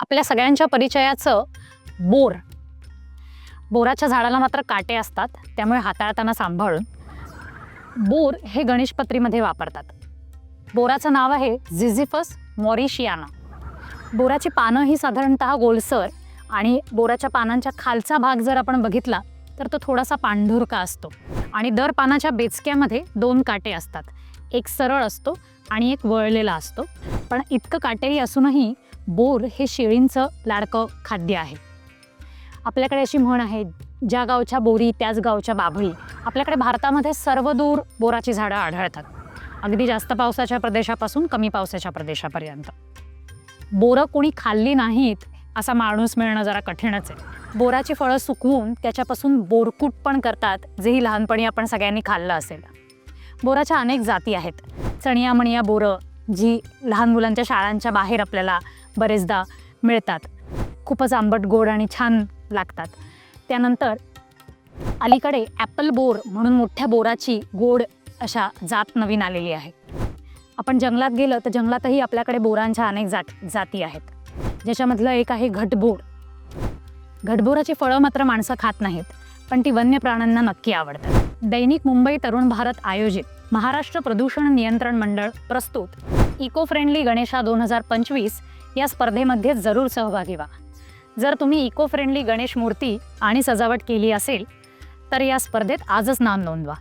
आपल्या सगळ्यांच्या परिचयाचं बोर. बोराच्या झाडाला मात्र काटे असतात त्यामुळे हाताळताना सांभाळून. बोर हे गणेशपत्रीमध्ये वापरतात. बोराचं नाव आहे झिझिफस मॉरिशियाना. बोराची पानं ही साधारणतः गोलसर आणि बोराच्या पानांच्या खालचा भाग जर आपण बघितला तर तो थोडासा पांढुरका असतो. आणि दर पानाच्या बेचक्यामध्ये दोन काटे असतात. एक सरळ असतो आणि एक वळलेला असतो. पण इतकं काटेरी असूनही बोर हे शेळींचं लाडकं खाद्य आहे. आपल्याकडे अशी म्हण आहे ज्या गावच्या बोरी त्याच गावच्या बाभळी. आपल्याकडे भारतामध्ये सर्वदूर बोराची झाडं आढळतात. अगदी जास्त पावसाच्या प्रदेशापासून कमी पावसाच्या प्रदेशापर्यंत. बोरं कोणी खाल्ली नाहीत असा माणूस मिळणं जरा कठीणच आहे. बोराची फळं सुकवून त्याच्यापासून बोरकूट पण करतात जेही लहानपणी आपण सगळ्यांनी खाल्लं असेल. बोराच्या अनेक जाती आहेत. चणिया मणिया बोरं जी लहान मुलांच्या शाळांच्या बाहेर आपल्याला बरेचदा मिळतात. खूपच आंबट गोड आणि छान लागतात. त्यानंतर अलीकडे ॲपल बोर म्हणून मोठ्या बोराची गोड अशा जात नवीन आलेली आहे. आपण जंगलात गेलं तर जंगलातही आपल्याकडे बोरांच्या अनेक जात जाती आहेत. ज्याच्यामधलं एक आहे घटबोर. घटबोराची फळं मात्र माणसं खात नाहीत पण ती वन्य प्राण्यांना नक्की आवडतात. दैनिक मुंबई तरुण भारत आयोजित महाराष्ट्र प्रदूषण नियंत्रण मंडळ प्रस्तुत इको फ्रेंडली गणेशा दोन हजार पंचवीस या स्पर्धेमध्ये जरूर सहभागी व्हा. जर तुम्ही इको फ्रेंडली गणेश मूर्ती आणि सजावट केली असेल तर या स्पर्धेत आजच नाम नोंदवा.